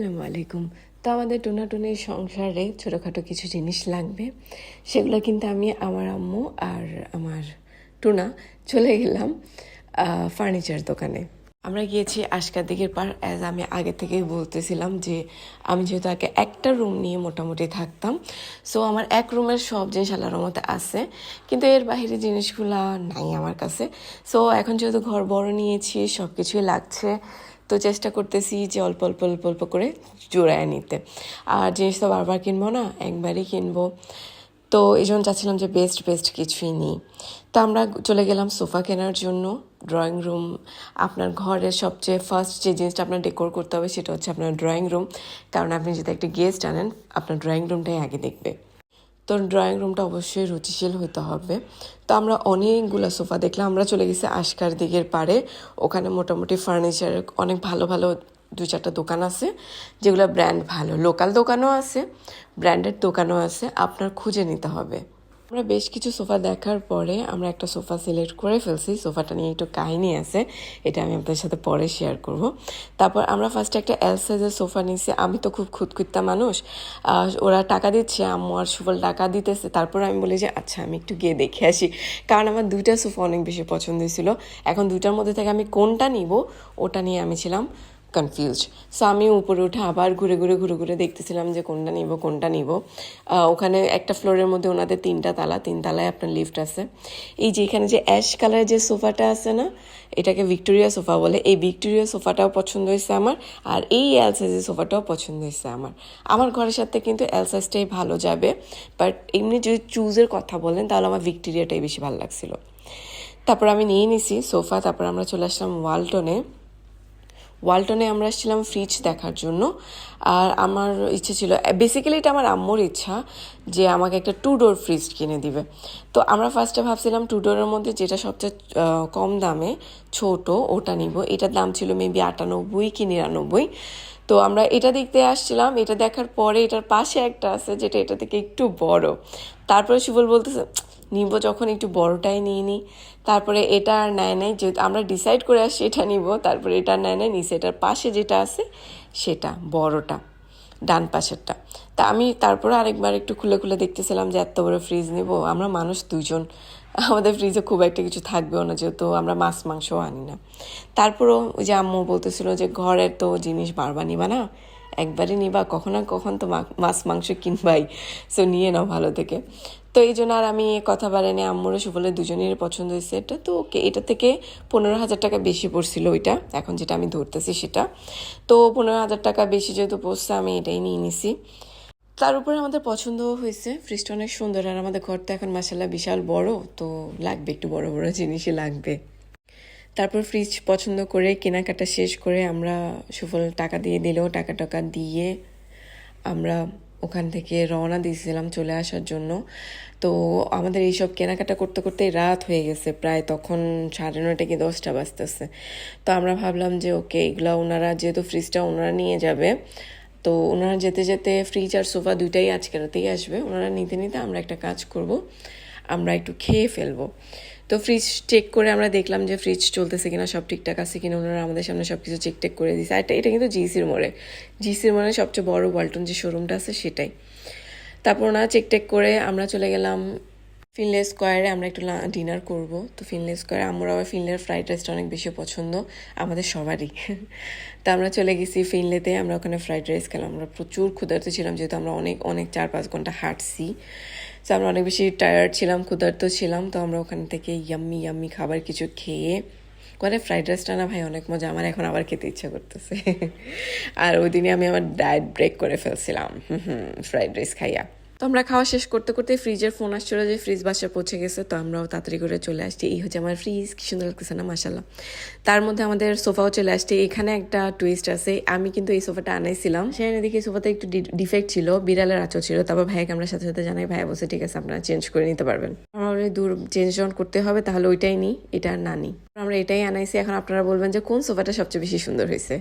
আসসালামু আলাইকুম। তো আমাদের টোনাটুনির সংসারে ছোটোখাটো কিছু জিনিস লাগবে। সেগুলো কিন্তু আমি, আমার আম্মু আর আমার টুনা চলে গেলাম ফার্নিচার দোকানে। আমরা গিয়েছি আশকার দিকের পার অ্যাজ আমি আগে থেকেই বলতেছিলাম যে, আমি যেহেতু আগে একটা রুম নিয়ে মোটামুটি থাকতাম সো আমার এক রুমের সব জিনিস আল্লাহর মতে আছে, কিন্তু এর বাইরে জিনিসগুলো নাই আমার কাছে। সো এখন যেহেতু ঘর বড় নিয়েছি সব কিছুই লাগছে তো চেষ্টা করতেছি যে অল্প অল্প অল্প অল্প করে জোড়ায় নিতে। আর জিনিস তো বারবার কিনবো না, একবারই কিনবো। তো এই জন্য চাচ্ছিলাম যে বেস্ট বেস্ট কিছুই নিই। তো আমরা চলে গেলাম সোফা কেনার জন্য ড্রয়িং রুম আপনার ঘরের সবচেয়ে ফার্স্ট যে জিনিসটা আপনার ডেকোর করতে হবে সেটা হচ্ছে আপনার ড্রয়িং রুম কারণ আপনি যদি একটা গেস্ট আনেন, আপনার ড্রয়িং রুমটাই আগে দেখবে। তো ড্রয়িং রুমটা অবশ্যই রুচিশীল হতে হবে। তো আমরা অনেকগুলো সোফা দেখলাম, আমরা চলে গেছি আশকার দিকের পারে ওখানে মোটামুটি ফার্নিচার অনেক ভালো ভালো দু চারটা দোকান আছে, যেগুলো ব্র্যান্ড ভালো। লোকাল দোকানও আছে ব্র্যান্ডের দোকানও আছে, আপনার খুঁজে নিতে হবে। আমরা বেশ কিছু সোফা দেখার পরে আমরা একটা সোফা সিলেক্ট করে ফেলছি। সোফাটা নিয়ে একটু কাহিনী আছে, এটা আমি আপনাদের সাথে পরে শেয়ার করব। তারপর আমরা ফার্স্টে একটা এল সাইজের সোফা নিয়েছি আমি তো খুব খুঁতখুত্তা মানুষ। ওরা টাকা দিচ্ছে, আম্মু আর সুফল টাকা দিতেছে। তারপর আমি বলি যে আচ্ছা আমি একটু গিয়ে দেখে আসি। কারণ আমার দুইটা সোফা অনেক বেশি পছন্দ হয়েছিল এখন দুইটার মধ্যে থেকে আমি কোনটা নিব, ওটা নিয়ে আমি ছিলাম কনফিউজড সো আমি উপরে উঠে আবার ঘুরে ঘুরে ঘুরে ঘুরে দেখতেছিলাম যে কোনটা নিব কোনটা নিব। ওখানে একটা ফ্লোরের মধ্যে ওনাদের তিনটা তালা, তিন তালায় আপনার লিফট আছে। এই যে এখানে যে অ্যাশ কালারের যে সোফাটা আছে না, এটাকে ভিক্টোরিয়া সোফা বলে। এই ভিক্টোরিয়া সোফাটাও পছন্দ হয়েছে আমার, আর এই এল সাইজের সোফাটাও পছন্দ হয়েছে আমার। আমার ঘরের সাথে কিন্তু এল সাইজটাই ভালো যাবে বাট এমনি যদি চুজের কথা বলেন, তাহলে আমার ভিক্টোরিয়াটাই বেশি ভালো লাগছিল। তারপর আমি নিয়ে নিছি সোফা, তারপর আমরা চলে আসলাম ওয়ালটনে ওয়ালটনে আমরা আসছিলাম ফ্রিজ দেখার জন্য। আর আমার ইচ্ছে ছিল বেসিক্যালি এটা আমার আম্মুর ইচ্ছা যে আমাকে একটা টু ডোর ফ্রিজ কিনে দিবে। তো আমরা ফার্স্টে ভাবছিলাম টু ডোরের মধ্যে যেটা সবচেয়ে কম দামে, ছোট, ওটা নিব। এটার দাম ছিল মেবি আটানব্বই কি নিরানব্বই। তো আমরা এটা দেখতে আসছিলাম, এটা দেখার পরে এটার পাশে একটা আছে যেটা এটা থেকে একটু বড়। তারপরে সুবল বলতেছে নিব যখন একটু বড়টাই নিয়ে নিই তারপরে এটা আর নেয় নাই যেহেতু আমরা ডিসাইড করে আসছি এটা নিব, তারপরে এটা নেয় নাই, নিচে এটার পাশে যেটা আছে সেটা, বড়টা, ডান পাশেরটা। তা আমি তারপরে আরেকবার একটু খুলে খুলে দেখতেছিলাম যে এত বড় ফ্রিজ নিব। আমরা মানুষ দুজন আমাদের ফ্রিজে খুব একটা কিছু থাকবেও না, যেহেতু আমরা মাছ, মাংসও আনি না। তারপরও ওই যে আম্মু বলতেছিল যে ঘরের তো জিনিস বারবার নিবা না একবারই নিবা, কখন না কখন তো মাছ, মাংস কিনবাই। সো নিয়ে নাও ভালো থেকে। তো এই জন্য আর আমি কথা বাড়াইনি, আম্মুরও সুফলের দুজনেরই পছন্দ হয়েছে। এটা তো ওকে, এটা থেকে পনেরো হাজার টাকা বেশি পড়ছিল ওইটা। এখন যেটা আমি ধরতেছি সেটা। তো পনেরো হাজার টাকা বেশি যেহেতু পড়ছে, আমি এটাই নিয়ে নিছি। তার উপরে আমাদের পছন্দও হয়েছে। ফ্রিজটা অনেক সুন্দর, আর আমাদের ঘর তো এখন মাসাল্লাহ বিশাল বড়, তো লাগবে একটু বড় বড় জিনিসই লাগবে। তারপর ফ্রিজ পছন্দ করে কেনাকাটা শেষ করে আমরা সুফল টাকা দিয়ে দিলেও টাকা টাকা দিয়ে আমরা ওখান থেকে রওনা দিয়েছিলাম চলে আসার জন্য। তো আমাদের এইসব কেনাকাটা করতে করতে রাত হয়ে গেছে, প্রায় তখন সাড়ে নয়টা কি দশটা বাজতেছে। তো আমরা ভাবলাম যে, ওকে, এগুলো ওনারা যেহেতু ফ্রিজটা ওনারা নিয়ে যাবে, তো ওনারা যেতে যেতে ফ্রিজ আর সোফা দুইটাই আজকে রাতেই আসবে। ওনারা নিতে নিতে আমরা একটা কাজ করব, আমরা একটু খেয়ে ফেলব। তো ফ্রিজ চেক করে আমরা দেখলাম যে ফ্রিজ চলতেছে কিনা, সব ঠিকঠাক আছে কিনা, ওনারা আমাদের সামনে সব কিছু চেক টেক করে দিয়েছে আর এটা কিন্তু জিসির মোড়ে। জিসির মোড়ে সবচেয়ে বড় ওয়ালটন যে শোরুমটা আছে সেটাই। তারপর ওনারা চেক টেক করে আমরা চলে গেলাম ফিনলে স্কোয়ারে আমরা একটু ডিনার করব। তো ফিনলে স্কোয়ারে আমরা আবার ফিনলের ফ্রাইড রাইসটা অনেক বেশি পছন্দ, আমাদের সবারই। তো আমরা চলে গেছি ফিনলেতে আমরা ওখানে ফ্রাইড রাইস খেলাম। আমরা প্রচুর ক্ষুধার্ত ছিলাম, যেহেতু আমরা অনেক অনেক চার পাঁচ ঘণ্টা হাঁটছি। তো আমরা অনেক বেশি টায়ার্ড ছিলাম, ক্ষুধার্ত ছিলাম, তো আমরা ওখান থেকে ইয়াম্মি ইয়াম্মি খাবার কিছু খেয়ে করে ফ্রাইড রাইসটা না ভাই অনেক মজা, আমার এখন আবার খেতে ইচ্ছা করতেছে। আর ওই দিনে আমি আমার ডায়েট ব্রেক করে ফেলছিলাম। হুম ফ্রাইড রাইস খাইয়া। তো আমরা খাওয়া শেষ করতে করতে ফ্রিজের ফোন আসছিল যে ফ্রিজ বাসায় পৌঁছে গেছে, তো আমরাও তাড়াতাড়ি করে চলে আসছি। এই হচ্ছে আমার ফ্রিজ কি সুন্দর লাগতেছে না মাসাল্লাহ তার মধ্যে আমাদের সোফাও চলে আসছে। এখানে একটা টুইস্ট আছে, আমি কিন্তু এই সোফাটা আনাইছিলাম। সেখানে দেখি সোফাতে একটু ডিফেক্ট ছিল, বিড়ালের আচর ছিল। তারপর ভাইকে আমরা সাথে সাথে জানাই ভাই বসে ঠিক আছে, আপনারা চেঞ্জ করে নিতে পারবেন। আমার দূর চেঞ্জ যখন করতে হবে, তাহলে ওইটাই নিই এটা আর না নিই আমরা এটাই আনাইছি। এখন আপনারা বলবেন যে কোন সোফাটা সবচেয়ে বেশি সুন্দর হয়েছে?